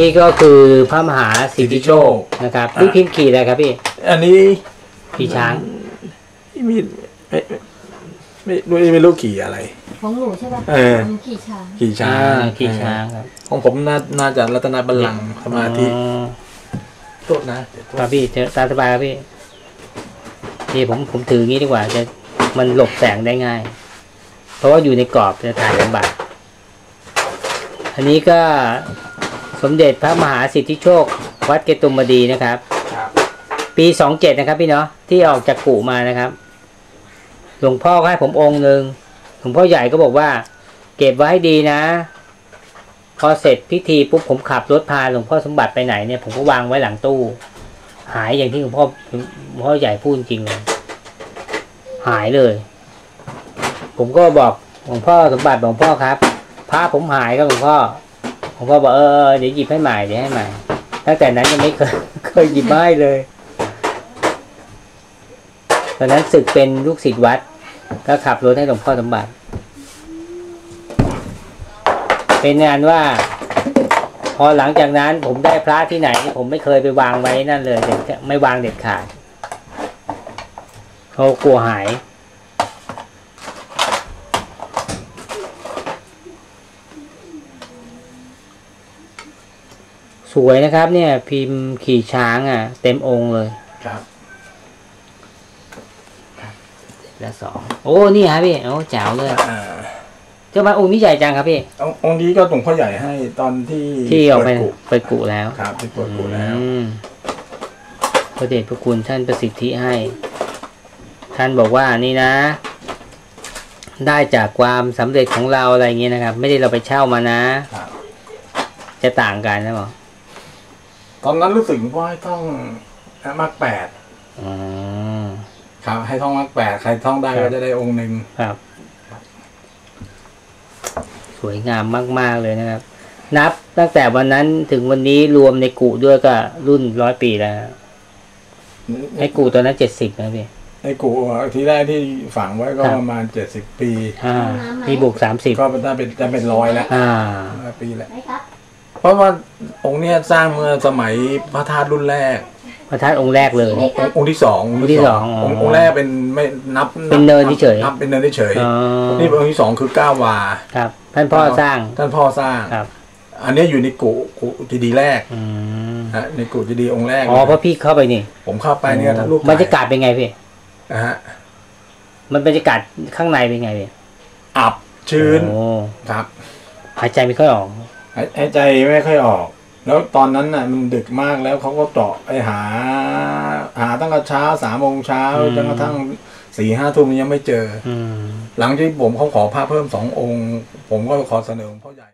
นี่ก็คือพระมหาสิทธิโชคนะครับนี่พิมพ์ขีดอะไรครับพี่ อันนี้ขี่ช้างมีไม่ไม่ไม่ไม่ไม่รู้ขี่อะไร ของหนูใช่ป่ะเออ หนูขี่ช้างขี่ช้าอ่างขี่ช้างครับของผมน่าน่าจะรัตนบัลลังก์สมาธิอ๋อโทษนะเดี๋ยวโทษครับพี่เจอตามสบายครับพี่นี่ผมผมถืออย่างนี้ดีกว่า จะมันหลบแสงได้ง่าย เพราะว่าอยู่ในกรอบจะถ่ายลำบากอันนี้ก็ สมเด็จพระมหาสิทธิโชค วัดเกตุมดีนะครับครับปีสองเจ็ดนะครับ พี่เนาะที่ออกจากกุมานะครับ หลวงพ่อก็ให้ผมองค์หนึ่งหลวงพ่อใหญ่ก็บอกว่า เก็บไว้ให้ดีนะ พอเสร็จพิธีปุ๊บผมขับรถพาหลวงพ่อสมบัติไปไหนเนี่ยผมก็วางไว้หลังตู้ หายอย่างที่หลวงพ่อหลวงพ่อใหญ่พูดจริงเลยหายเลย ผมก็บอกหลวงพ่อสมบัติบอกหลวงพ่อครับพระผมหายครับหลวงพ่อ หลวงพ่อบอกเออเดี๋ยวหยิบให้ใหม่เดี๋ยวให้ใหม่ตั้งแต่นั้นยังไม่เคยเคยหยิบไม้เลย ตอนนั้นศึกเป็นลูกศิษย์วัด ก็ขับรถให้หลวงพ่อสมบัติ เป็นงานว่า พอหลังจากนั้นผมได้พระที่ไหน ผมไม่เคยไปวางไว้นั่นเลยเด็ดไม่วางเด็ดขาดเขากลัวหาย สวยนะครับ เนี่ย พิมพ์ขี่ช้างอะ เต็มองค์เลยครับและสองโอ้นี่ครับพี่โอ้แจ๋วเลยอ่าเจ้ามาองค์นี้ใหญ่จังครับพี่องค์องค์นี้ก็หลวงพ่อใหญ่ให้ตอนที่ที่ออกไปเปิดกุไปกุแล้วครับที่เปิดกุแล้วอืมพระเดชพระคุณท่านประสิทธิให้ ท่านบอกว่านี่นะ ได้จากความสำเร็จของเราอะไรเงี้ยนะครับ ไม่ได้เราไปเช่ามานะครับจะต่างกันนะบอก ตอนนั้นรู้สึกว่าให้ท่องมากแปดอ๋อครับ ให้ท่องมากแปดใครท่องได้ครัก็บจะได้องค์หนึ่งครับ สวยงามมาก ๆ เลยนะครับ นับตั้งแต่วันนั้นถึงวันนี้รวมในกุด้วยก็รุ่นร้อยปีแล้วไอ้กุตอนนั้นเจ็ดสิบนะพี่ในกุที่แรกที่ฝังไว้ก็ครับประมาณเจ็ดสิบปีอ่ามีบุกสามสิบก็เป็นได้เป็นจะเป็นร้อยแล้วอ่าร้อยปีแล้วไหนครับ เพราะว่าองค์เนี้ยสร้างเมื่อสมัยพระธาตุรุ่นแรก พระธาตุองค์แรกเลย องค์องค์องค์ที่สององค์ที่สองอ๋อองค์องค์แรกเป็นไม่นับเป็นเนินเฉยๆ นับเป็นเนินเฉยอ๋อนี่องค์ที่สองคือก้าวาครับ ท่านพ่อสร้าง ท่านพ่อสร้าง ครับ อันเนี้ยอยู่ในกุกุจีดีแรกอืมฮะในกุจีดีองค์แรกอ๋อเพราะพี่เข้าไปนี่ผมเข้าไปเนี่ยท่านลูกบรรยากาศเป็นไงพี่ นะฮะมันบรรยากาศข้างในเป็นไงพี่อับชื้นโอ้ครับ หายใจไม่ค่อยออก หายหายใจไม่ค่อยออก แล้วตอนนั้นน่ะมันดึกมากแล้วเขาก็เจาะไปหา หาตั้งแต่เช้าสามโมงเช้าอืมจนกระทั่งสี่ห้าทุ่มยังไม่เจออืมหลังที่ผมเขาขอพระเพิ่มสององค์ ผมก็ขอเสนอหลวงพ่อใหญ่